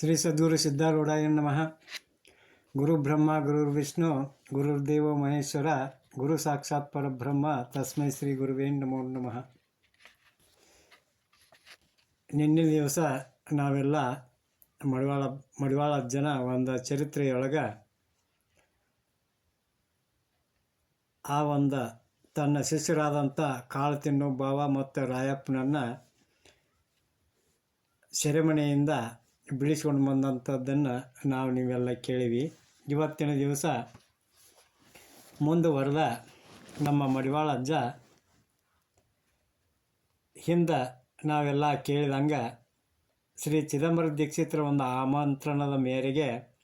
ಶ್ರೀ ಸದ್ಗುರು ಸಿದ್ಧಾರೂಢಾಯ ನಮಃ. ಗುರು ಬ್ರಹ್ಮ ಗುರುರ್ ವಿಷ್ಣು ಗುರುರ್ದೇವ ಮಹೇಶ್ವರ, ಗುರು ಸಾಕ್ಷಾತ್ ಪರಬ್ರಹ್ಮ, ತಸ್ಮೈ ಶ್ರೀ ಗುರುವೇ ನಮೋ ನಮಃ. ನಿನ್ನೆ ದಿವಸ ನಾವೆಲ್ಲ ಮಡಿವಾಳ ಮಡಿವಾಳ ಜನ ಒಂದು ಚರಿತ್ರೆಯೊಳಗೆ ಆ ಒಂದು ತನ್ನ ಶಿಷ್ಯರಾದಂಥ ಕಾಳು ತಿನ್ನು ಭಾವ ಮತ್ತು ರಾಯಪ್ಪನನ್ನು ಸೆರೆಮನೆಯಿಂದ ಬಿಡಿಸ್ಕೊಂಡು ಬಂದಂಥದ್ದನ್ನು ನಾವು ನೀವೆಲ್ಲ ಕೇಳಿವಿ. ಇವತ್ತಿನ ದಿವಸ ಮುಂದುವರೆದ ನಮ್ಮ ಮಡಿವಾಳ ಅಜ್ಜ ಹಿಂದೆ ನಾವೆಲ್ಲ ಕೇಳಿದಂಗೆ ಶ್ರೀ ಚಿದಂಬರ ದೀಕ್ಷಿತ್ರ ಒಂದು ಆಮಂತ್ರಣದ ಮೇರೆಗೆ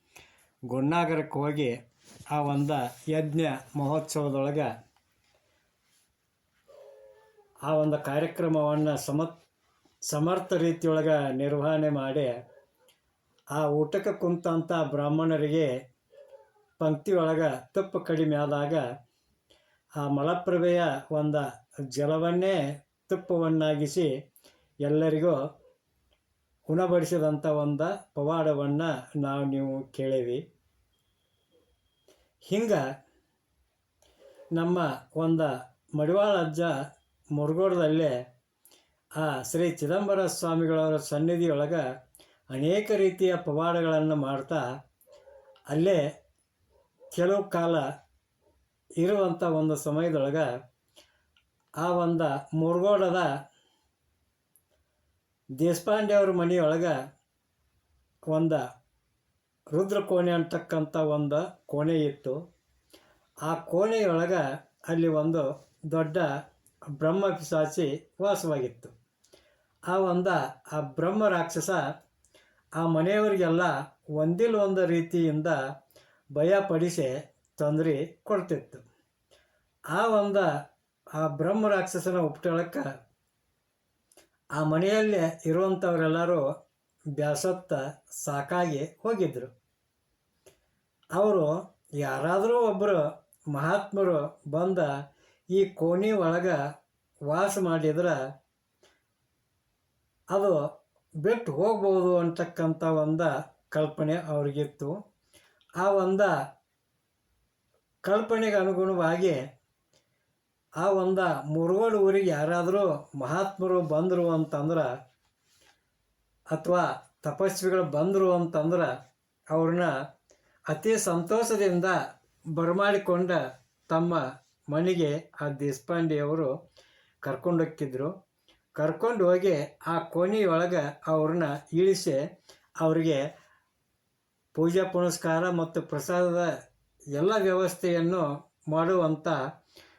ಗುಂಡಾಗರಕ್ಕೆ ಹೋಗಿ ಆ ಒಂದು ಯಜ್ಞ ಮಹೋತ್ಸವದೊಳಗೆ ಆ ಒಂದು ಕಾರ್ಯಕ್ರಮವನ್ನು ಸಮ ಸಮರ್ಥ ರೀತಿಯೊಳಗೆ ನಿರ್ವಹಣೆ ಮಾಡಿ ಆ ಊಟಕ್ಕೆ ಕುಂತಂಥ ಬ್ರಾಹ್ಮಣರಿಗೆ ಪಂಕ್ತಿ ಒಳಗೆ ತಪ್ಪು ಕಡಿಮೆ ಆದಾಗ ಆ ಮಲಪ್ರಭೆಯ ಒಂದು ಜಲವನ್ನೇ ತುಪ್ಪವನ್ನಾಗಿಸಿ ಎಲ್ಲರಿಗೂ ಉಣಬಡಿಸಿದಂಥ ಒಂದು ಪವಾಡವನ್ನು ನಾವು ನೀವು ಕೇಳೀವಿ. ಹಿಂಗೆ ನಮ್ಮ ಒಂದು ಮಡಿವಾಳ ಅಜ್ಜ ಮುರುಗೋಡದಲ್ಲೇ ಆ ಶ್ರೀ ಚಿದಂಬರ ಸ್ವಾಮಿಗಳವರ ಸನ್ನಿಧಿಯೊಳಗೆ ಅನೇಕ ರೀತಿಯ ಪವಾಡಗಳನ್ನು ಮಾಡ್ತಾ ಅಲ್ಲೇ ಕೆಲವು ಕಾಲ ಇರುವಂಥ ಒಂದು ಸಮಯದೊಳಗೆ ಆ ಒಂದು ಮುರುಗೋಡದ ದೇಶಪಾಂಡೆ ಅವ್ರ ಮನೆಯೊಳಗೆ ಒಂದು ರುದ್ರ ಕೋಣೆ ಅಂತಕ್ಕಂಥ ಒಂದು ಕೋಣೆ ಇತ್ತು. ಆ ಕೋಣೆಯೊಳಗೆ ಅಲ್ಲಿ ಒಂದು ದೊಡ್ಡ ಬ್ರಹ್ಮ ಪಿಸಾಚಿ ವಾಸವಾಗಿತ್ತು. ಆ ಒಂದು ಆ ಬ್ರಹ್ಮ ರಾಕ್ಷಸ ಆ ಮನೆಯವರಿಗೆಲ್ಲ ಒಂದಿಲ್ಲ ಒಂದು ರೀತಿಯಿಂದ ಭಯಪಡಿಸಿ ತೊಂದರೆ ಕೊಡ್ತಿತ್ತು. ಆ ಒಂದು ಆ ಬ್ರಹ್ಮ ರಾಕ್ಷಸನ ಉಪಟಳಕ್ಕೆ ಆ ಮನೆಯಲ್ಲಿ ಇರುವಂಥವರೆಲ್ಲರೂ ಬ್ಯಾಸತ್ತ ಸಾಕಾಗಿ ಹೋಗಿದ್ದರು ಅವರು ಯಾರಾದರೂ ಒಬ್ಬರು ಮಹಾತ್ಮರು ಬಂದ ಈ ಕೋಣಿ ಒಳಗೆ ವಾಸ ಮಾಡಿದ್ರೆ ಅದು ಬಿಟ್ಟು ಹೋಗ್ಬೋದು ಅಂತಕ್ಕಂಥ ಒಂದು ಕಲ್ಪನೆ ಅವ್ರಿಗಿತ್ತು. ಆ ಒಂದು ಕಲ್ಪನೆಗೆ ಅನುಗುಣವಾಗಿ ಆ ಒಂದು ಮುರುಗೋಡು ಊರಿಗೆ ಯಾರಾದರೂ ಮಹಾತ್ಮರು ಬಂದರು ಅಂತಂದ್ರೆ ಅಥವಾ ತಪಸ್ವಿಗಳು ಬಂದರು ಅಂತಂದ್ರೆ ಅವ್ರನ್ನ ಅತಿ ಸಂತೋಷದಿಂದ ಬರಮಾಡಿಕೊಂಡ ತಮ್ಮ ಮನೆಗೆ ಆ ದೇಶಪಾಂಡೆಯವರು ಕರ್ಕೊಂಡೋಕ್ಕಿದ್ರು ಕರ್ಕೊಂಡು ಹೋಗಿ ಆ ಕೋಣೆಯೊಳಗೆ ಅವ್ರನ್ನ ಇಳಿಸಿ ಅವರಿಗೆ ಪೂಜಾ ಪುನಸ್ಕಾರ ಮತ್ತು ಪ್ರಸಾದದ ಎಲ್ಲ ವ್ಯವಸ್ಥೆಯನ್ನು ಮಾಡುವಂಥ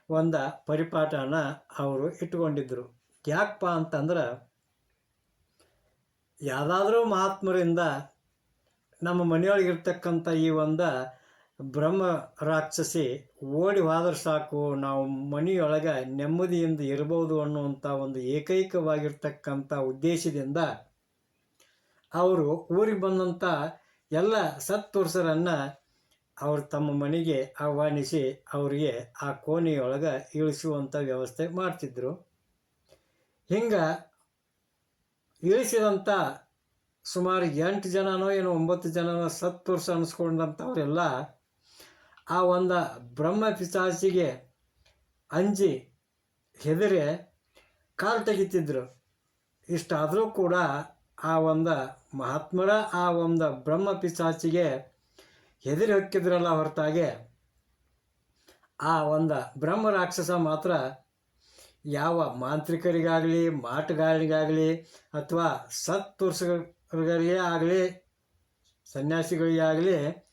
ಒಂದು ಪರಿಪಾಠನ ಅವರು ಇಟ್ಕೊಂಡಿದ್ದರು ಯಾಕಪ್ಪ ಅಂತಂದ್ರೆ ಯಾವುದಾದ್ರೂ ಮಹಾತ್ಮರಿಂದ ನಮ್ಮ ಮನೆಯೊಳಗಿರ್ತಕ್ಕಂಥ ಈ ಒಂದು ಬ್ರಹ್ಮ ರಾಕ್ಷಸಿ ಓಡಿ ಹೋದ್ರೆ ಸಾಕು, ನಾವು ಮನೆಯೊಳಗೆ ನೆಮ್ಮದಿಯಿಂದ ಇರ್ಬೋದು ಅನ್ನುವಂಥ ಒಂದು ಏಕೈಕವಾಗಿರ್ತಕ್ಕಂಥ ಉದ್ದೇಶದಿಂದ ಅವರು ಊರಿಗೆ ಬಂದಂಥ ಎಲ್ಲ ಸತ್ಪುರುಷರನ್ನು ಅವರು ತಮ್ಮ ಮನೆಗೆ ಆಹ್ವಾನಿಸಿ ಅವರಿಗೆ ಆ ಕೋಣೆಯೊಳಗೆ ಇಳಿಸುವಂಥ ವ್ಯವಸ್ಥೆ ಮಾಡ್ತಿದ್ರು. ಹಿಂಗೆ ಇಳಿಸಿದಂಥ ಸುಮಾರು ಎಂಟು ಜನನೋ ಏನೋ ಒಂಬತ್ತು ಜನನೋ ಸತ್ಪುರುಷ ಅನಿಸ್ಕೊಂಡಂಥವರೆಲ್ಲ ಆ ಒಂದು ಬ್ರಹ್ಮ ಪಿಸಾಸಿಗೆ ಅಂಜಿ ಹೆದರಿ ಕಾಲು ತೆಗಿತಿದ್ರು. ಇಷ್ಟಾದರೂ ಕೂಡ ಆ ಒಂದು ಮಹಾತ್ಮರ, ಆ ಒಂದು ಬ್ರಹ್ಮ ಪಿಸಾಸಿಗೆ ಹೆದರಿ ಹೊಕ್ಕಿದ್ರಲ್ಲ ಹೊರತಾಗೆ. ಆ ಒಂದು ಬ್ರಹ್ಮ ರಾಕ್ಷಸ ಮಾತ್ರ ಯಾವ ಮಾಂತ್ರಿಕರಿಗಾಗಲಿ ಮಾಟಗಾರರಿಗಾಗಲಿ ಅಥವಾ ಸತ್ಪುರುಷರಿಗೆ ಆಗಲಿ ಸನ್ಯಾಸಿಗಳಿಗೆ ಆಗಲಿ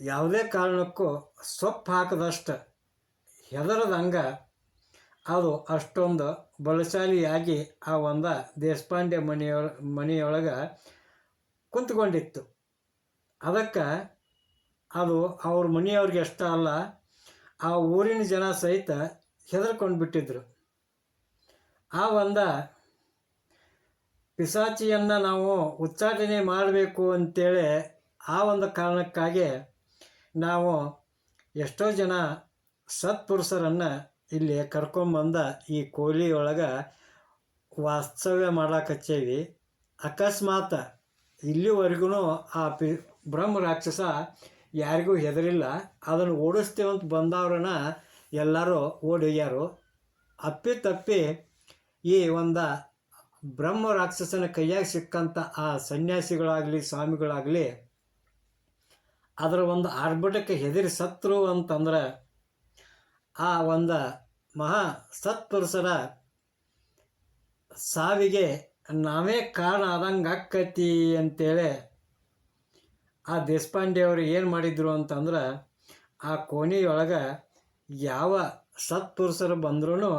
ಯಾವುದೇ ಕಾರಣಕ್ಕೂ ಸೊಪ್ಪು ಹಾಕದಷ್ಟು ಹೆದರದಂಗೆ ಅದು ಅಷ್ಟೊಂದು ಬಲಶಾಲಿಯಾಗಿ ಆ ಒಂದು ದೇಶಪಾಂಡೆ ಮನೆಯೊಳ, ಮನೆಯೊಳಗೆ ಕುಂತ್ಕೊಂಡಿತ್ತು. ಅದಕ್ಕೆ ಅದು ಅವ್ರ ಮನೆಯವ್ರಿಗೆ ಇಷ್ಟ ಅಲ್ಲ, ಆ ಊರಿನ ಜನ ಸಹಿತ ಹೆದರ್ಕೊಂಡು ಬಿಟ್ಟಿದ್ರು ಆ ಒಂದ ಪಿಸಾಚಿಯನ್ನು ನಾವು ಉಚ್ಚಾಟನೆ ಮಾಡಬೇಕು ಅಂತೇಳಿ ಆ ಒಂದು ಕಾರಣಕ್ಕಾಗಿ ನಾವು ಎಷ್ಟೋ ಜನ ಸತ್ಪುರುಷರನ್ನು ಇಲ್ಲಿ ಕರ್ಕೊಂಬಂದ ಈ ಕೋಲಿ ಒಳಗೆ ವಾಸ್ತವ್ಯ ಮಾಡಕ್ಕೆ ಅಕಸ್ಮಾತ್ ಇಲ್ಲಿವರೆಗೂ ಆ ಪಿ ಬ್ರಹ್ಮ ರಾಕ್ಷಸ ಯಾರಿಗೂ ಹೆದರಿಲ್ಲ. ಅದನ್ನು ಓಡಿಸ್ತೇವಂತ ಬಂದವ್ರನ್ನ ಎಲ್ಲರೂ ಓಡೊಯ್ಯಾರು. ಅಪ್ಪಿ ತಪ್ಪಿ ಈ ಒಂದು ಬ್ರಹ್ಮ ರಾಕ್ಷಸನ ಕೈಯಾಗಿ ಸಿಕ್ಕಂಥ ಆ ಸನ್ಯಾಸಿಗಳಾಗಲಿ, ಸ್ವಾಮಿಗಳಾಗಲಿ ಅದರ ಒಂದು ಆರ್ಭಟಕ್ಕೆ ಹೆದರಿ ಸತ್ರು ಅಂತಂದ್ರೆ ಆ ಒಂದು ಮಹಾ ಸತ್ಪುರುಷರ ಸಾವಿಗೆ ನಾವೇ ಕಾರಣ ಆದಂಗೆ ಆಕ್ಕತಿ ಅಂತೇಳಿ ಆ ದೇಶಪಾಂಡೆ ಅವರು ಏನು ಮಾಡಿದ್ರು ಅಂತಂದ್ರೆ ಆ ಕೋಣೆಯೊಳಗೆ ಯಾವ ಸತ್ಪುರುಷರು ಬಂದ್ರೂ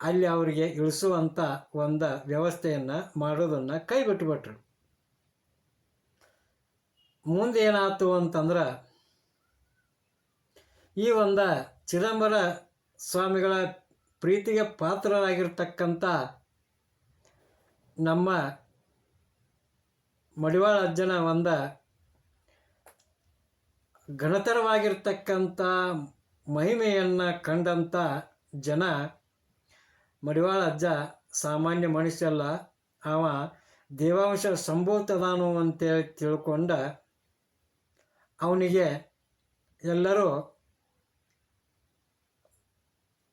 ಅಲ್ಲಿ ಅವರಿಗೆ ಇಳಿಸುವಂಥ ಒಂದು ವ್ಯವಸ್ಥೆಯನ್ನು ಮಾಡೋದನ್ನು ಕೈ ಬಿಟ್ಟುಬಿಟ್ರು ಮುಂದೆ ಏನಾಯ್ತು ಅಂತಂದ್ರೆ ಈ ಒಂದು ಚಿದಂಬರ ಸ್ವಾಮಿಗಳ ಪ್ರೀತಿಗೆ ಪಾತ್ರರಾಗಿರ್ತಕ್ಕಂಥ ನಮ್ಮ ಮಡಿವಾಳ ಅಜ್ಜನ ಒಂದು ಘನತರವಾಗಿರ್ತಕ್ಕಂಥ ಮಹಿಮೆಯನ್ನು ಕಂಡಂಥ ಜನ ಮಡಿವಾಳ ಅಜ್ಜ ಸಾಮಾನ್ಯ ಮನುಷ್ಯ ಅಲ್ಲ ಅವ ದೇವಾಂಶ ಸಂಭೂತದಾನು ಅಂತೇಳಿ ತಿಳ್ಕೊಂಡ ಅವನಿಗೆ ಎಲ್ಲರೂ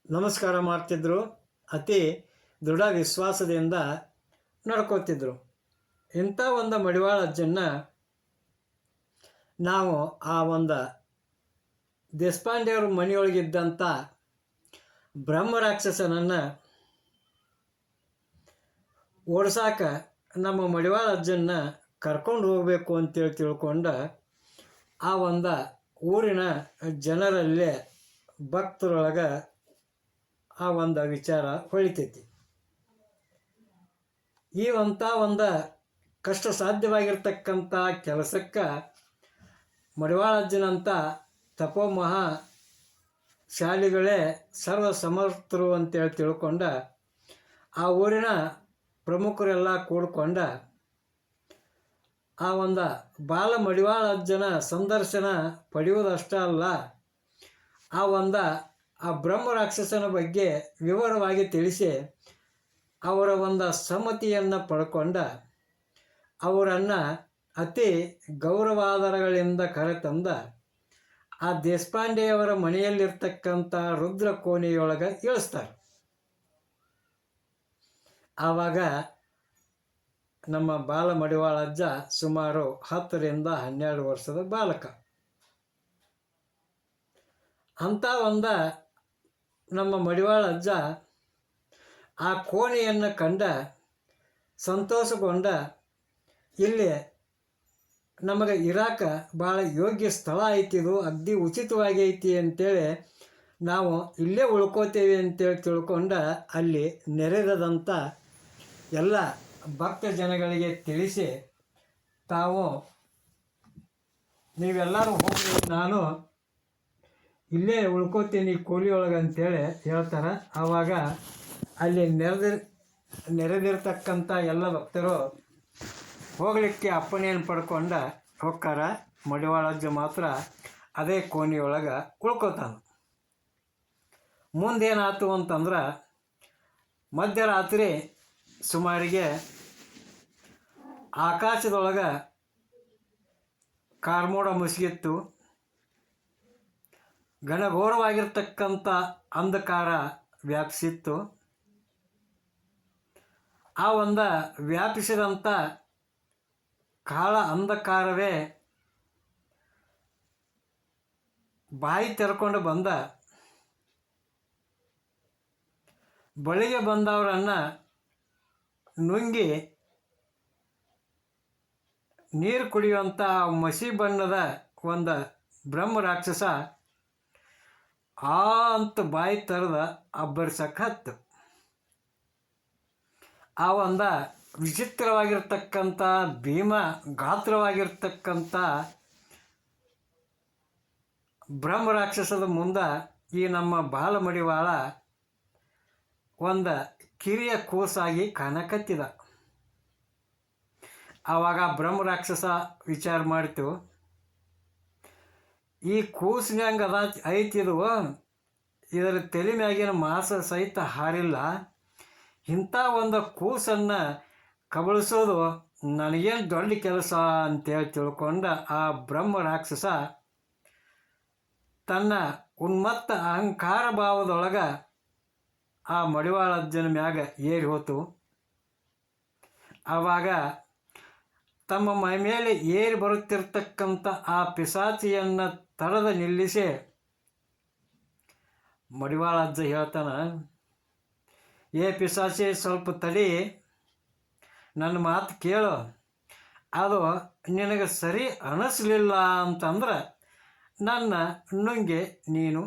ನಮಸ್ಕಾರ ಮಾಡ್ತಿದ್ರು. ಅತಿ ದೃಢ ವಿಶ್ವಾಸದಿಂದ ನಡ್ಕೋತಿದ್ರು. ಇಂಥ ಒಂದು ಮಡಿವಾಳ ಅಜ್ಜನ್ನ ನಾವು ಆ ಒಂದು ದೇಶಪಾಂಡೆಯವ್ರ ಮನೆಯೊಳಗಿದ್ದಂಥ ಬ್ರಹ್ಮ ಓಡಿಸಾಕ ಓಡ್ಸಾಕ ನಮ್ಮ ಮಡಿವಾಳ ಅಜ್ಜನ್ನ ಕರ್ಕೊಂಡು ಹೋಗಬೇಕು ಅಂತೇಳಿ ತಿಳ್ಕೊಂಡ ಆ ಒಂದು ಊರಿನ ಜನರಲ್ಲೇ ಭಕ್ತರೊಳಗೆ ಆ ಒಂದು ವಿಚಾರ ಹೊಳಿತೈತಿ. ಈ ಅಂಥ ಒಂದು ಕಷ್ಟ ಸಾಧ್ಯವಾಗಿರ್ತಕ್ಕಂಥ ಕೆಲಸಕ್ಕೆ ಮಡಿವಾಳಜ್ಜನಂಥ ತಪೋ ಮಹಾ ಶಾಲಿಗಳೇ ಸರ್ವ ಸಮರ್ಥರು ಅಂತೇಳಿ ತಿಳ್ಕೊಂಡ ಆ ಊರಿನ ಪ್ರಮುಖರೆಲ್ಲ ಕೂಡ್ಕೊಂಡ ಆ ಒಂದು ಬಾಲ ಮಡಿವಾಳ ಅಜ್ಜನ ಸಂದರ್ಶನ ಪಡೆಯುವುದಷ್ಟೇ ಅಲ್ಲ, ಆ ಒಂದು ಆ ಬ್ರಹ್ಮ ರಾಕ್ಷಸನ ಬಗ್ಗೆ ವಿವರವಾಗಿ ತಿಳಿಸಿ ಅವರ ಒಂದು ಸಮ್ಮತಿಯನ್ನು ಪಡ್ಕೊಂಡ ಅವರನ್ನು ಅತಿ ಗೌರವಾದರಗಳಿಂದ ಕರೆತಂದ. ಆ ದೇಶಪಾಂಡೆಯವರ ಮನೆಯಲ್ಲಿರ್ತಕ್ಕಂಥ ರುದ್ರ ಕೋಣೆಯೊಳಗೆ ಇಳಿಸ್ತಾರೆ ಆವಾಗ ನಮ್ಮ ಬಾಲ ಮಡಿವಾಳ ಅಜ್ಜ ಸುಮಾರು ಹತ್ತರಿಂದ ಹನ್ನೆರಡು ವರ್ಷದ ಬಾಲಕ. ಅಂಥ ಒಂದು ನಮ್ಮ ಮಡಿವಾಳ ಅಜ್ಜ ಆ ಕೋಣೆಯನ್ನು ಕಂಡ ಸಂತೋಷಗೊಂಡ, ಇಲ್ಲಿ, ನಮಗೆ ಇರಾಕ ಭಾಳ ಯೋಗ್ಯ ಸ್ಥಳ ಐತಿದು ಅಗ್ದಿ ಉಚಿತವಾಗಿ ಐತಿ ಅಂತೇಳಿ ನಾವು ಇಲ್ಲೇ ಉಳ್ಕೋತೇವೆ ಅಂತೇಳಿ ತಿಳ್ಕೊಂಡ ಅಲ್ಲಿ ನೆರೆದಂಥ ಎಲ್ಲ ಭಕ್ತ ಜನಗಳಿಗೆ ತಿಳಿಸಿ ತಾವು ನೀವೆಲ್ಲರೂ ಹೋಗಿ ನಾನು ಇಲ್ಲೇ ಉಳ್ಕೋತೀನಿ ಕೂಲಿಯೊಳಗೆ ಅಂತೇಳಿ ಹೇಳ್ತಾರೆ. ಆವಾಗ ಅಲ್ಲಿ ನೆರೆದಿರ್ ನೆರೆದಿರ್ತಕ್ಕಂಥ ಎಲ್ಲ ಭಕ್ತರು ಹೋಗಲಿಕ್ಕೆ ಅಪ್ಪಣೆಯನ್ನು ಪಡ್ಕೊಂಡ ಹೋಗ್ತಾರ ಮಡಿವಾಳಜ್ಜ ಮಾತ್ರ ಅದೇ ಕೋಣಿಯೊಳಗೆ ಉಳ್ಕೋತಾನೆ. ಮುಂದೇನಾಯ್ತು ಅಂತಂದ್ರೆ ಮಧ್ಯರಾತ್ರಿ ಸುಮಾರಿಗೆ ಆಕಾಶದೊಳಗೆ ಕಾರ್ಮೋಡ ಮುಸುಗಿತ್ತು. ಘನಘೋರವಾಗಿರ್ತಕ್ಕಂಥ ಅಂಧಕಾರ ವ್ಯಾಪಿಸಿತ್ತು. ಆ ಒಂದು ವ್ಯಾಪಿಸಿದಂಥ ಕಾಳ ಅಂಧಕಾರವೇ ಬಾಯಿ ತೆರ್ಕೊಂಡು ಬಂದ. ಬಳಿಗೆ ಬಂದವರನ್ನು ನುಂಗಿ ನೀರು ಕುಡಿಯುವಂಥ ಮಸಿ ಬಣ್ಣದ ಒಂದು ಬ್ರಹ್ಮ ರಾಕ್ಷಸ ಆ ಅಂತ ಬಾಯಿ ತರದ ಅಬ್ಬರಿಸಕ್ಕೆ ಹತ್ತು ಆ ಒಂದು ವಿಚಿತ್ರವಾಗಿರ್ತಕ್ಕಂಥ ಭೀಮ ಗಾತ್ರವಾಗಿರ್ತಕ್ಕಂಥ ಬ್ರಹ್ಮ ರಾಕ್ಷಸದ ಮುಂದೆ ಈ ನಮ್ಮ ಬಾಲಮಡಿವಾಳ ಒಂದು ಕಿರಿಯ ಕೂಸಾಗಿ ಕಾಣಕತ್ತಿದ. ಆವಾಗ ಬ್ರಹ್ಮ ರಾಕ್ಷಸ ವಿಚಾರ ಮಾಡ್ತು ಈ ಕೂಸಿನಂಗೆ ಅದ, ಐತಿದು. ಇದರ ತಲೆ ಮ್ಯಾಗಿನ ಮಾಸ ಸಹಿತ ಹಾರಿಲ್ಲ. ಇಂಥ ಒಂದು ಕೂಸನ್ನು ಕಬಳಿಸೋದು ನನಗೇನು ದೊಡ್ಡ ಕೆಲಸ ಅಂತೇಳಿ ತಿಳ್ಕೊಂಡ ಆ ಬ್ರಹ್ಮ ರಾಕ್ಷಸ ತನ್ನ ಉನ್ಮತ್ತ ಅಹಂಕಾರ ಭಾವದೊಳಗೆ ಆ ಮಡಿವಾಳಜ್ಜನ ಮ್ಯಾಗ ಏರಿ ಹೋತು. ಆವಾಗ ತಮ್ಮ ಮೈಮೇಲೆ ಏರಿ ಬರುತ್ತಿರ್ತಕ್ಕಂಥ ಆ ಪಿಸಾಚಿಯನ್ನು ತಡೆದ ನಿಲ್ಲಿಸಿ. ಮಡಿವಾಳ ಅಜ್ಜ ಹೇಳ್ತಾನೆ, ಏ ಪಿಸಾಚಿ, ಸ್ವಲ್ಪ ತಡಿ. ನನ್ನ ಮಾತು ಕೇಳು. ಅದು ನಿನಗೆ ಸರಿ ಅನಿಸ್ಲಿಲ್ಲ ಅಂತಂದ್ರೆ ನನ್ನ ನುಂಗೆ ನೀನು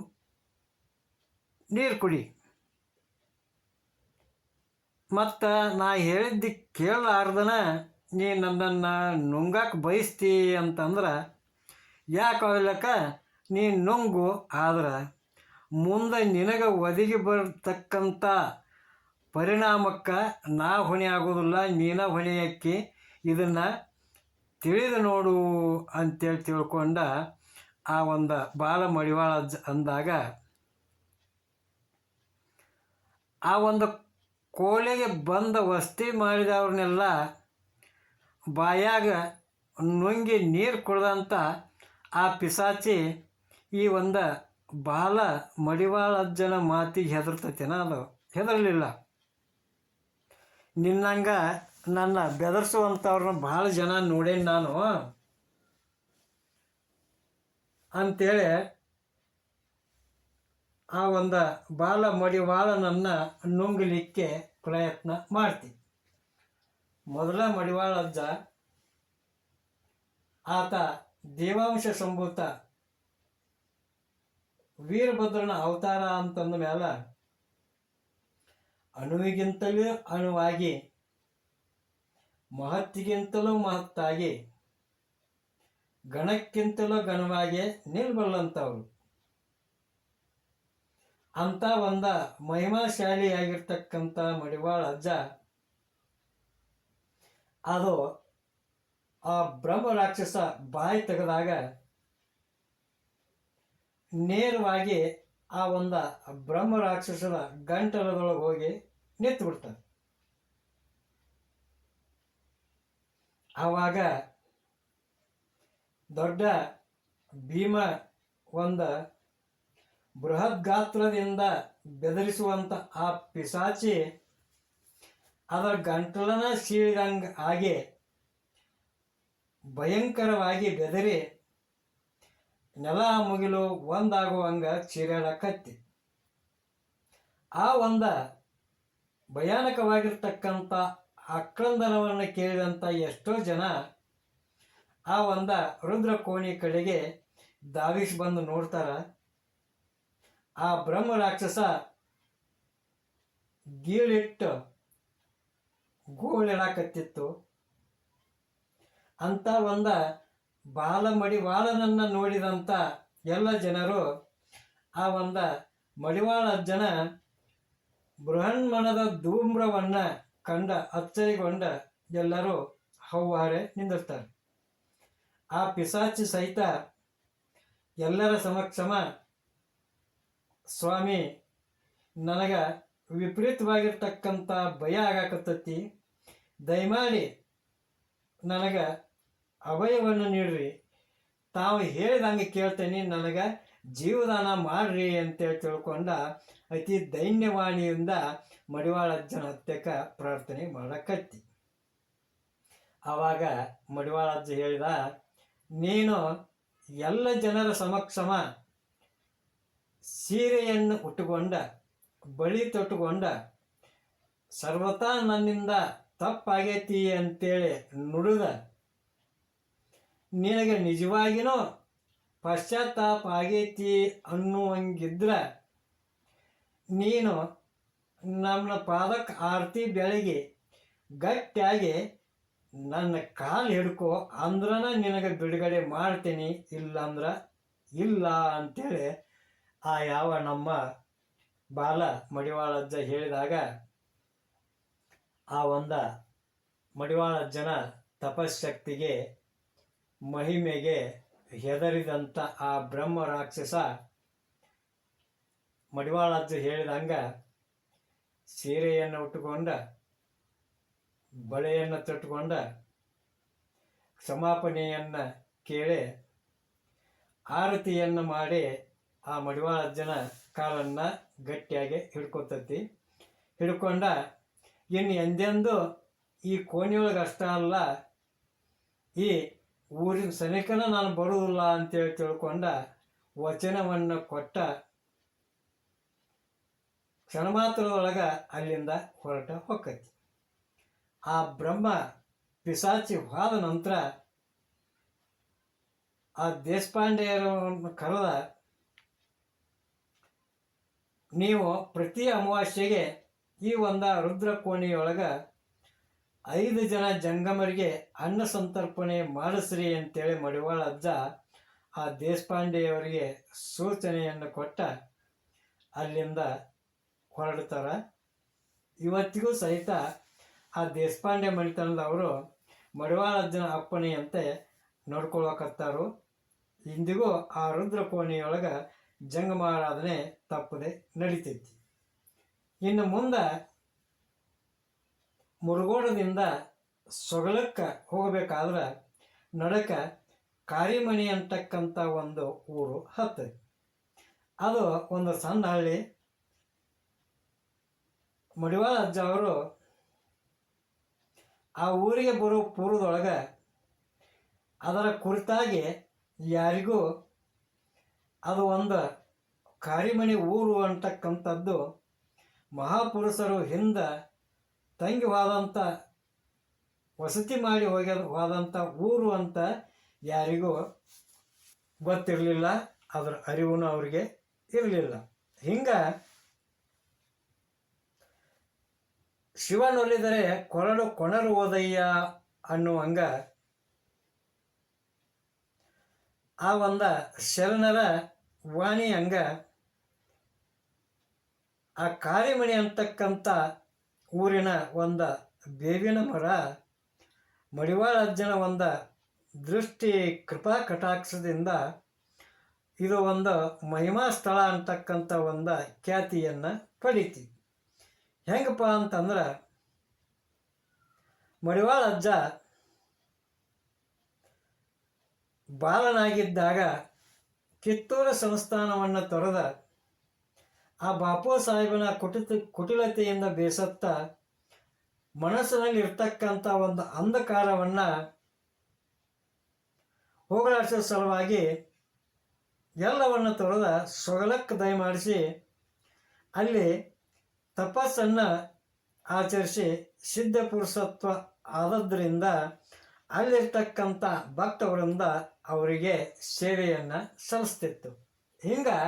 ನೀರು ಕುಡಿ. ಮತ್ತು ನಾ ಹೇಳಿದ್ದಿ ಕೇಳಲಾರ್ದನ ನೀ ನನ್ನನ್ನು ನುಂಗಕ್ಕೆ ಬಯಸ್ತಿ ಅಂತಂದ್ರೆ ಯಾಕೆ ನೀ ನುಂಗು ಆದ್ರೆ ಮುಂದೆ ನಿನಗೆ ಒದಗಿ ಬರ್ತಕ್ಕಂಥ ಪರಿಣಾಮಕ್ಕೆ ನಾ ಹೊಣೆ ಆಗೋದಿಲ್ಲ, ನೀನ ಹೊಣೆಯಕ್ಕಿ ಇದನ್ನು ತಿಳಿದು ನೋಡು ಅಂತೇಳಿ ತಿಳ್ಕೊಂಡ ಆ ಒಂದು ಬಾಲ ಮಡಿವಾಳ ಅಂದಾಗ, ಆ ಒಂದು ಕೋಳಿಗೆ ಬಂದ ವಸ್ತಿ ಮಾಡಿದವ್ರನ್ನೆಲ್ಲ ಬಾಯಾಗ ನುಂಗಿ ನೀರು ಕುಡ್ದಂಥ ಆ ಪಿಸಾಚಿ ಈ ಒಂದು ಬಾಲ ಮಡಿವಾಳ ಅಜ್ಜನ ಮಾತಿಗೆ ಹೆದರ್ತೈತೇನ ಅದು? ಹೆದರಲಿಲ್ಲ. ನಿನ್ನಂಗ ನನ್ನ ಬೆದರ್ಸುವಂಥವ್ರನ್ನ ಭಾಳ ಜನ ನೋಡೇನಿ ನಾನು? ಅಂಥೇಳಿ ಆ ಒಂದು ಬಾಲ ಮಡಿವಾಳನನ್ನು ನುಂಗಲಿಕ್ಕೆ ಪ್ರಯತ್ನ ಮಾಡ್ತೀನಿ ಮೊದಲ ಮಡಿವಾಳಜ್ಜ ಆತ ದೇವಾಂಶ ಸಂಭೂತ, ವೀರಭದ್ರನ ಅವತಾರ ಅಂತಂದ ಮೇಲೆ ಅಣುವಿಗಿಂತಲೂ ಅಣುವಾಗಿ, ಮಹತ್ತಿಗಿಂತಲೂ ಮಹತ್ತಾಗಿ, ಗಣಕ್ಕಿಂತಲೂ ಗಣವಾಗಿ ನಿಲ್ಬಲ್ಲಂಥವ್ರು ಅಂತ ಒಂದ ಮಹಿಮಾಶಾಲಿಯಾಗಿರ್ತಕ್ಕಂಥ ಮಡಿವಾಳ ಅಜ್ಜ ಅದು ಆ ಬ್ರಹ್ಮ ರಾಕ್ಷಸ ಬಾಯಿ ತೆಗೆದಾಗ ನೇರವಾಗಿ ಆ ಒಂದು ಬ್ರಹ್ಮ ರಾಕ್ಷಸದ ಗಂಟಲದೊಳಗೆ ಹೋಗಿ ನಿಂತು ಬಿಡ್ತಾನೆ ಆವಾಗ ದೊಡ್ಡ ಭೀಮ ಒಂದು ಬೃಹತ್ ಗಾತ್ರದಿಂದ ಬೆದರಿಸುವಂಥ ಆ ಪಿಸಾಚಿ ಅದರ ಗಂಟಲನ ಸೀಳಿದಂಗೆ ಹಾಗೆ ಭಯಂಕರವಾಗಿ ಬೆದರಿ ನೆಲ ಮುಗಿಲು ಒಂದಾಗುವಂಗ ಚೀರಾಡಕತ್ತಿ ಆ ಒಂದ ಭಯಾನಕವಾಗಿರ್ತಕ್ಕಂಥ ಆಕ್ರಂದನವನ್ನು ಕೇಳಿದಂಥ ಎಷ್ಟೋ ಜನ ಆ ಒಂದ ರುದ್ರ ಕೋಣೆ ಕಡೆಗೆ ಧಾವಿಸಿ ಬಂದು ನೋಡ್ತಾರ. ಆ ಬ್ರಹ್ಮ ರಾಕ್ಷಸ ಗೀಳಿಟ್ಟು ಗೋಳಿಡಾಕತ್ತಿತ್ತು ಅಂತ ಒಂದ ಬಾಲ ಮಡಿವಾಳನನ್ನು ನೋಡಿದಂಥ ಎಲ್ಲ ಜನರು ಆ ಒಂದ ಮಡಿವಾಳ ಅಜ್ಜನ ಬೃಹನ್ಮಣದ ಧೂಮ್ರವನ್ನ ಕಂಡ ಅಚ್ಚರಿಗೊಂಡ ಎಲ್ಲರೂ ಹೌವಾರೆ ನಿಂದಿರ್ತಾರೆ. ಆ ಪಿಸಾಚಿ ಸಹಿತ ಎಲ್ಲರ ಸಮಕ್ಷಮ ಸ್ವಾಮಿ, ನನಗ ವಿಪರೀತವಾಗಿರ್ತಕ್ಕಂಥ ಭಯ ಆಗಾಕತ್ತತಿ. ದಯಮಾಡಿ ನನಗೆ ಅಭಯವನ್ನು ನೀಡ್ರಿ. ತಾವು ಹೇಳಿದಂಗೆ ಕೇಳ್ತೇನೆ, ನನಗೆ ಜೀವದಾನ ಮಾಡ್ರಿ ಅಂತೇಳಿ ತಿಳ್ಕೊಂಡ ಅತಿ ದೈನ್ಯವಾಣಿಯಿಂದ ಮಡಿವಾಳ ಅಜ್ಜನ ಪ್ರಾರ್ಥನೆ ಮಾಡಕತ್ತಿ. ಆವಾಗ ಮಡಿವಾಳ ಅಜ್ಜ ಹೇಳಿದ, ನೀನು ಎಲ್ಲ ಜನರ ಸಮಕ್ಷಮ ಸೀರೆಯನ್ನು ಉಟ್ಟುಕೊಂಡ ಬಳಿ ತೊಟ್ಟುಕೊಂಡ, ಸರ್ವತಾ ನನ್ನಿಂದ ತಪ್ಪಾಗೈತಿ ಅಂತೇಳಿ ನುಡಿದ ನಿನಗೆ ನಿಜವಾಗಿನೂ ಪಶ್ಚಾತ್ತಾಪ ಆಗೈತಿ ಅನ್ನುವಂಗಿದ್ರೆ ನೀನು ನನ್ನ ಪಾದಕ್ಕೆ ಆರತಿ ಬೆಳಗ್ಗೆ ಗಟ್ಟಿಯಾಗಿ ನನ್ನ ಕಾಲು ಹಿಡ್ಕೊ ಅಂದ್ರನ ನಿನಗೆ ಬಿಡುಗಡೆ ಮಾಡ್ತೀನಿ ಇಲ್ಲಾಂದ್ರ ಇಲ್ಲ ಅಂತೇಳಿ ಆ ಯಾವ ನಮ್ಮ ಬಾಲ ಮಡಿವಾಳಜ್ಜ ಹೇಳಿದಾಗ ಆ ಒಂದ ಮಡಿವಾಳಜ್ಜನ ತಪಶಕ್ತಿಗೆ ಮಹಿಮೆಗೆ ಹೆದರಿದಂಥ ಆ ಬ್ರಹ್ಮ ರಾಕ್ಷಸ ಮಡಿವಾಳಜ್ಜ ಹೇಳಿದಂಗ ಸೀರೆಯನ್ನು ಉಟ್ಟುಕೊಂಡ, ಬಳೆಯನ್ನು ತೊಟ್ಟುಕೊಂಡ, ಕ್ಷಮಾಪಣೆಯನ್ನು ಕೇಳಿ ಆರತಿಯನ್ನು ಮಾಡಿ ಆ ಮಡಿವಾಳ ಅಜ್ಜನ ಕಾಲನ್ನು ಗಟ್ಟಿಯಾಗಿ ಹಿಡ್ಕೊತತಿ. ಹಿಡ್ಕೊಂಡ ಇನ್ನು ಎಂದೆಂದು ಈ ಕೋಣೆಯೊಳಗೆ ಅಷ್ಟೇ ಅಲ್ಲ, ಈ ಊರಿನ ಸನಿಕನ ನಾನು ಬರುವುದಿಲ್ಲ ಅಂತೇಳಿ ತಿಳ್ಕೊಂಡ ವಚನವನ್ನು ಕೊಟ್ಟ ಕ್ಷಣ ಮಾತ್ರದೊಳಗೆ ಅಲ್ಲಿಂದ ಹೊರಟ ಹೊಕ್ಕತಿ ಆ ಬ್ರಹ್ಮ ಪಿಸಾಚಿ ಹೋದ ನಂತರ ಆ ದೇಶಪಾಂಡೆಯರನ್ನು ಕರೆದ, ನೀವು ಪ್ರತಿ ಅಮಾವಾಸ್ಯೆಗೆ ಈ ಒಂದು ರುದ್ರ ಕೋಣೆಯೊಳಗೆ ಐದು ಜನ ಜಂಗಮರಿಗೆ ಅನ್ನ ಸಂತರ್ಪಣೆ ಮಾಡಿಸ್ರಿ ಅಂತೇಳಿ ಮಡಿವಾಳ ಅಜ್ಜ ಆ ದೇಶಪಾಂಡೆಯವರಿಗೆ ಸೂಚನೆಯನ್ನು ಕೊಟ್ಟ ಅಲ್ಲಿಂದ ಹೊರಡ್ತಾರ. ಇವತ್ತಿಗೂ ಸಹಿತ ಆ ದೇಶಪಾಂಡೆ ಮಣಿತನದವರು ಮಡಿವಾಳ ಅಜ್ಜನ ಅಪ್ಪಣೆಯಂತೆ ನೋಡ್ಕೊಳಕತ್ತಾರು. ಇಂದಿಗೂ ಆ ರುದ್ರ ಕೋಣೆಯೊಳಗೆ ಜಂಗಮಾರಾಧನೆ ತಪ್ಪದೆ ನಡಿತೈತಿ. ಇನ್ನು ಮುಂದೆ ಮುರುಗೋಡದಿಂದ ಸೊಗಲಕ್ಕೆ ಹೋಗಬೇಕಾದ್ರೆ ನಡಕ ಕಾರಿಮಣಿ ಅಂತಕ್ಕಂಥ ಒಂದು ಊರು ಹತ್ತೈತಿ ಅದು ಒಂದು ಸಣ್ಣ ಹಳ್ಳಿ. ಮಡಿವಾಳ ಅಜ್ಜ ಅವರು ಆ ಊರಿಗೆ ಬರೋ ಪೂರ್ವದೊಳಗೆ ಅದರ ಕುರಿತಾಗಿ ಯಾರಿಗೂ ಅದು ಒಂದು ಕಾರಿಮಣಿ ಊರು ಅಂತಕ್ಕಂಥದ್ದು ಮಹಾಪುರುಷರು ಹಿಂದೆ ತಂಗಿ ಹೋದಂಥ ವಸತಿ ಮಾಡಿ ಹೋಗ್ಯ ಹೋದಂಥ ಊರು ಅಂತ ಯಾರಿಗೂ ಗೊತ್ತಿರಲಿಲ್ಲ. ಅದರ ಅರಿವು ಅವರಿಗೆ ಇರಲಿಲ್ಲ. ಹಿಂಗೆ ಶಿವನೊಲಿದರೆ ಕೊರಡು ಕೊಣರು ಓದಯ್ಯ ಅನ್ನುವಂಗ ಆ ಒಂದ ಶರಣರ ವಾಣಿ ಹಂಗ ಆ ಕಾರಿಮಣಿ ಅಂತಕ್ಕಂಥ ಊರಿನ ಒಂದು ಬೇವಿನ ಮರ, ಮಡಿವಾಳ ಅಜ್ಜನ ಒಂದು ದೃಷ್ಟಿ ಕೃಪಾ ಕಟಾಕ್ಷದಿಂದ ಇದು ಒಂದು ಮಹಿಮಾ ಸ್ಥಳ ಅಂತಕ್ಕಂಥ ಒಂದು ಖ್ಯಾತಿಯನ್ನು ಪಡಿತಿ. ಹೆಂಗಪ್ಪ ಅಂತಂದ್ರೆ ಮಡಿವಾಳ ಅಜ್ಜ ಬಾಲನಾಗಿದ್ದಾಗ ಕಿತ್ತೂರು ಸಂಸ್ಥಾನವನ್ನು ತೊರೆದ ಆ ಬಾಪು ಸಾಹೇಬನ ಕುಟಿತ, ಕುಟಿಲತೆಯಿಂದ ಬೇಸತ್ತ ಮನಸ್ಸಿನಲ್ಲಿರ್ತಕ್ಕಂಥ ಒಂದು ಅಂಧಕಾರವನ್ನು ಹೋಗಲಾಡಿಸೋ ಸಲುವಾಗಿ ಎಲ್ಲವನ್ನು ತೊರೆದ ಸೊಗಲಕ್ಕೆ ದಯಮಾಡಿಸಿ ಅಲ್ಲಿ ತಪಸ್ಸನ್ನು ಆಚರಿಸಿ ಸಿದ್ಧ ಪುರುಷತ್ವ ಆದದ್ರಿಂದ ಅಲ್ಲಿರ್ತಕ್ಕಂಥ ಭಕ್ತವರಿಂದ ಅವರಿಗೆ ಸೇವೆಯನ್ನು ಸಲ್ಲಿಸ್ತಿತ್ತು. ಹಿಂಗೆ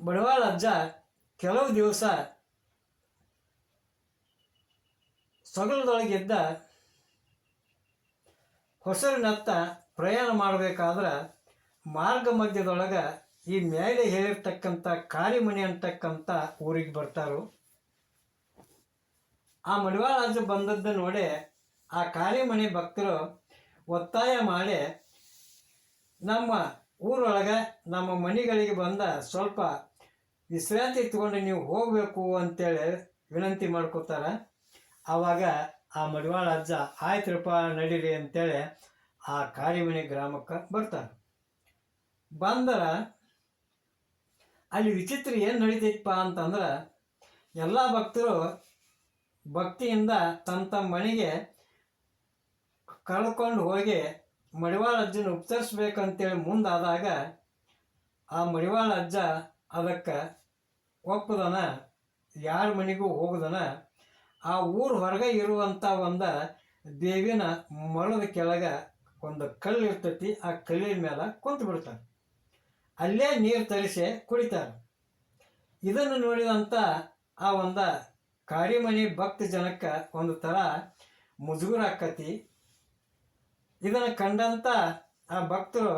ಬಡವಾಳ ಅಜ್ಜ ಕೆಲವು ದಿವಸ ಸೊಗಲದೊಳಗಿದ್ದ ಹೊಸರಿನತ್ತ ಪ್ರಯಾಣ ಮಾಡಬೇಕಾದ್ರೆ ಮಾರ್ಗ ಮಧ್ಯದೊಳಗೆ ಈ ಮೇಲೆ ಹೇಳಿರ್ತಕ್ಕಂಥ ಕಾರಿಮಣಿ ಅಂತಕ್ಕಂಥ ಊರಿಗೆ ಬರ್ತಾರೋ. ಆ ಮಡಿವಾಳ ಅಜ್ಜ ಬಂದದ್ದು ನೋಡಿ ಆ ಕಾರಿಮಣಿ ಭಕ್ತರು ಒತ್ತಾಯ ಮಾಡಿ ನಮ್ಮ ಊರೊಳಗೆ ನಮ್ಮ ಮನೆಗಳಿಗೆ ಬಂದ ಸ್ವಲ್ಪ ವಿಶ್ರಾಂತಿ ತಗೊಂಡು ನೀವು ಹೋಗಬೇಕು ಅಂತೇಳಿ ವಿನಂತಿ ಮಾಡ್ಕೋತಾರೆ ಆವಾಗ ಆ ಮಡಿವಾಳ ಅಜ್ಜ, ಆಯ್ತರಪ್ಪ, ನಡೀರಿ ಅಂತೇಳಿ ಆ ಕಾರಿಮಣಿ ಗ್ರಾಮಕ್ಕೆ ಬರ್ತಾರೆ. ಬಂದರ, ಅಲ್ಲಿ ವಿಚಿತ್ರ ಏನು ನಡೀತೈತಪ್ಪ ಅಂತಂದ್ರೆ, ಎಲ್ಲ ಭಕ್ತರು ಭಕ್ತಿಯಿಂದ ತಮ್ಮ ತಮ್ಮ ಮನೆಗೆ ಕಳ್ಕೊಂಡು ಹೋಗಿ ಮಡಿವಾಳ ಅಜ್ಜನ ಉಪಚರಿಸ್ಬೇಕಂತೇಳಿ ಮುಂದಾದಾಗ ಆ ಮಡಿವಾಳ ಅಜ್ಜ ಅದಕ್ಕೆ ಒಪ್ಪದನ, ಯಾರ ಮನೆಗೂ ಹೋಗದನ, ಆ ಊರು ಹೊರಗೆ ಇರುವಂಥ ಒಂದು ದೇವಿನ ಮರದ ಕೆಳಗೆ ಒಂದು ಕಲ್ಲು ಇರ್ತೈತಿ, ಆ ಕಲ್ಲಿನ ಮೇಲೆ ಕುಂತು ಬಿಡ್ತಾರೆ. ಅಲ್ಲೇ ನೀರು ತರಿಸಿ ಕುಡಿತಾರೆ. ಇದನ್ನು ನೋಡಿದಂಥ ಆ ಒಂದು ಕಾರಿಮಣಿ ಭಕ್ತ ಜನಕ್ಕೆ ಒಂದು ಥರ ಮುಜುಗುರ ಆಕತಿ. ಇದನ್ನು ಕಂಡಂಥ ಆ ಭಕ್ತರು,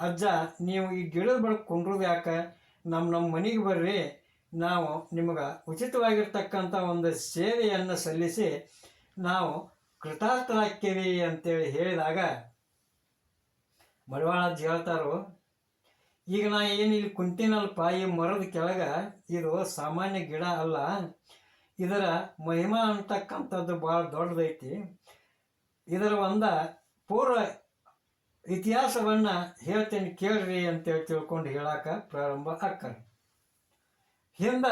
ಅಜ್ಜ, ನೀವು ಈ ಗಿಡದ ಬಳಿ ಕುಂಡ್ರದು ಯಾಕೆ? ನಮ್ಮ ನಮ್ಮ ಮನೆಗೆ ಬರ್ರಿ ನಾವು ನಿಮಗೆ ಉಚಿತವಾಗಿರ್ತಕ್ಕಂಥ ಒಂದು ಸೇವೆಯನ್ನು ಸಲ್ಲಿಸಿ ನಾವು ಕೃತಾರ್ಥರಾಗ್ತೀವಿ ಅಂತೇಳಿ ಹೇಳಿದಾಗ ಮಡವಾಳಜ್ಜಿ ಹೇಳ್ತಾರು, ಈಗ ನಾ ಏನು ಇಲ್ಲಿ ಕುಂತಿನಲ್ಪ ಈ ಮರದ ಕೆಳಗೆ ಇದು ಸಾಮಾನ್ಯ ಗಿಡ ಅಲ್ಲ, ಇದರ ಮಹಿಮಾ ಅಂತಕ್ಕಂಥದ್ದು ಭಾಳ ದೊಡ್ಡದೈತಿ. ಇದರ ಒಂದು ಪೂರ್ವ ಇತಿಹಾಸವನ್ನು ಹೇಳ್ತೇನೆ ಕೇಳ್ರಿ ಅಂತೇಳಿ ತಿಳ್ಕೊಂಡು ಹೇಳಕ್ಕೆ ಪ್ರಾರಂಭ ಆಕ್ಕಾರ ಹಿಂದ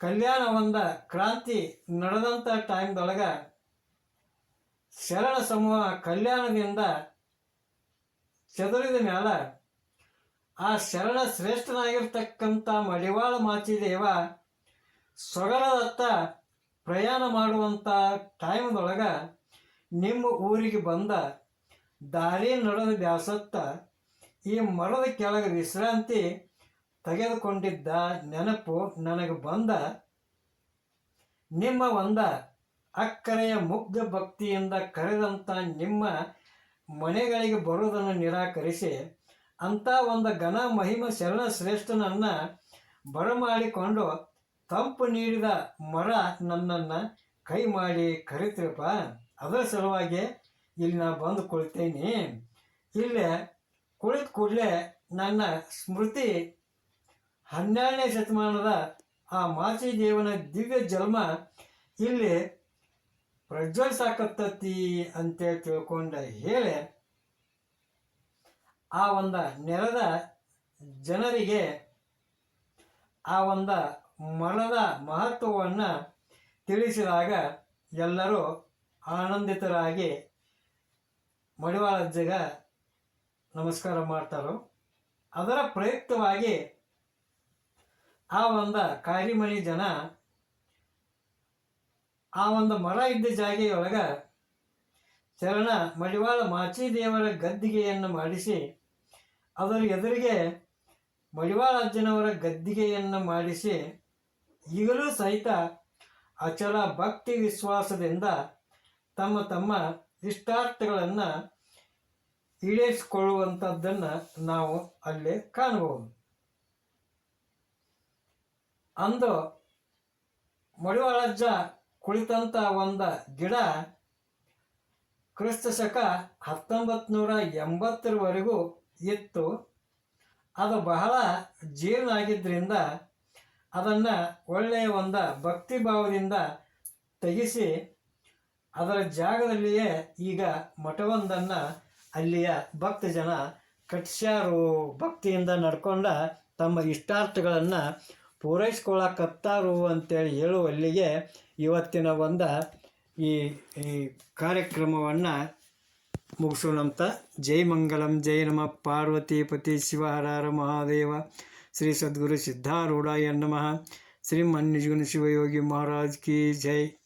ಕಲ್ಯಾಣ ಒಂದ ಕ್ರಾಂತಿ ನಡೆದಂಥ ಟೈಮ್ದೊಳಗ ಶರಣ ಸಮೂಹ ಕಲ್ಯಾಣದಿಂದ ಚದುರಿದ ಮ್ಯಾಲ ಆ ಶರಣ ಶ್ರೇಷ್ಠನಾಗಿರ್ತಕ್ಕಂಥ ಮಡಿವಾಳ ಮಾಚಿದೇವ ಸೊಗಲದತ್ತ ಪ್ರಯಾಣ ಮಾಡುವಂಥ ಟೈಮ್ದೊಳಗ ನಿಮ್ಮ ಊರಿಗೆ ಬಂದ ದಾರಿ ನಡೆದ ಬ್ಯಾಸತ್ತ ಈ ಮರದ ಕೆಳಗೆ ವಿಶ್ರಾಂತಿ ತೆಗೆದುಕೊಂಡಿದ್ದ ನೆನಪು ನನಗೆ ಬಂದ. ನಿಮ್ಮ ಒಂದ ಅಕ್ಕರೆಯ ಮುಗ್ಧ ಭಕ್ತಿಯಿಂದ ಕರೆದಂಥ ನಿಮ್ಮ ಮನೆಗಳಿಗೆ ಬರುವುದನ್ನು ನಿರಾಕರಿಸಿ ಅಂಥ ಒಂದು ಘನ ಮಹಿಮ ಶರಣ ಶ್ರೇಷ್ಠನನ್ನು ಬರಮಾಡಿಕೊಂಡು ತಂಪು ನೀಡಿದ ಮರ ನನ್ನನ್ನು ಕೈ ಮಾಡಿ ಕರಿತೀರಪ್ಪ. ಅದರ ಸಲುವಾಗಿ ಇಲ್ಲಿ ನಾ ಬಂದು ಕುಳಿತೇನೆ. ಇಲ್ಲೇ ಕುಳಿತ ಕೂಡಲೇ ನನ್ನ ಸ್ಮೃತಿ ಹನ್ನೆರಡನೇ ಶತಮಾನದ ಆ ಮಾಚಿ ದೇವನ ದಿವ್ಯ ಜನ್ಮ ಇಲ್ಲಿ ಪ್ರಜ್ವಲಿಸಾಕತ್ತತಿ ಅಂತೇಳಿ ತಿಳ್ಕೊಂಡ ಹೇಳಿ ಆ ಒಂದು ನೆಲದ ಜನರಿಗೆ ಆ ಒಂದು ಮರದ ಮಹತ್ವವನ್ನು ತಿಳಿಸಿದಾಗ ಎಲ್ಲರೂ ಆನಂದಿತರಾಗಿ ಮಡಿವಾಳಜ್ಜಗ ನಮಸ್ಕಾರ ಮಾಡ್ತಾರೋ? ಅದರ ಪ್ರಯುಕ್ತವಾಗಿ ಆ ಒಂದು ಕಾರಿಮಣಿ ಜನ ಆ ಒಂದು ಮರ ಇದ್ದ ಜಾಗೆಯೊಳಗ ಚರಣ ಮಡಿವಾಳ ಮಾಚಿದೇವರ ಗದ್ದಿಗೆಯನ್ನು ಮಾಡಿಸಿ, ಅದರ ಎದುರಿಗೆ ಮಡಿವಾಳ ಅಜ್ಜನವರ ಗದ್ದಿಗೆಯನ್ನು ಮಾಡಿಸಿ, ಈಗಲೂ ಸಹಿತ ಅಚಲ ಭಕ್ತಿ ವಿಶ್ವಾಸದಿಂದ ತಮ್ಮ ತಮ್ಮ ಇಷ್ಟಾರ್ಥಗಳನ್ನು ಈಡೇರಿಸಿಕೊಳ್ಳುವಂಥದ್ದನ್ನು ನಾವು ಅಲ್ಲಿ ಕಾಣಬಹುದು. ಅಂದು ಮಡಿವಾಳಜ್ಜ ಕುಳಿತಂಥ ಒಂದು ಗಿಡ ಕ್ರಿಸ್ತ ಶಕ ಹತ್ತೊಂಬತ್ತು ನೂರ ಎಂಬತ್ತರವರೆಗೂ ಇತ್ತು. ಅದು ಬಹಳ ಜೀರ್ಣ ಆಗಿದ್ದರಿಂದ ಅದನ್ನು ಒಳ್ಳೆಯ ಒಂದು ಭಕ್ತಿ ಭಾವದಿಂದ ತೆಗೆಸಿ ಅದರ ಜಾಗದಲ್ಲಿಯೇ ಈಗ ಮಠವೊಂದನ್ನು ಅಲ್ಲಿಯ ಭಕ್ತ ಜನ ಕಟ್ಸ್ಯಾರು ಭಕ್ತಿಯಿಂದ ನಡ್ಕೊಂಡ ತಮ್ಮ ಇಷ್ಟಾರ್ಥಗಳನ್ನು ಪೂರೈಸ್ಕೊಳ್ಳಕತ್ತಾರು ಅಂತೇಳಿ ಹೇಳುವಲ್ಲಿಗೆ ಇವತ್ತಿನ ಒಂದು ಈ ಈ ಕಾರ್ಯಕ್ರಮವನ್ನು ಮುಗಿಸೋಣಂತ. ಜೈ ಮಂಗಲಂ, ಜೈ ನಮ. ಪಾರ್ವತಿಪತಿ ಶಿವಹರಾರ ಮಹಾದೇವ. ಶ್ರೀ ಸದ್ಗುರು ಸಿದ್ಧಾರೂಢಾಯ ನಮಃ. ಶ್ರೀ ಮನ್ನಿಜುನ್ ಶಿವಯೋಗಿ ಮಹಾರಾಜ್ ಕಿ ಜೈ.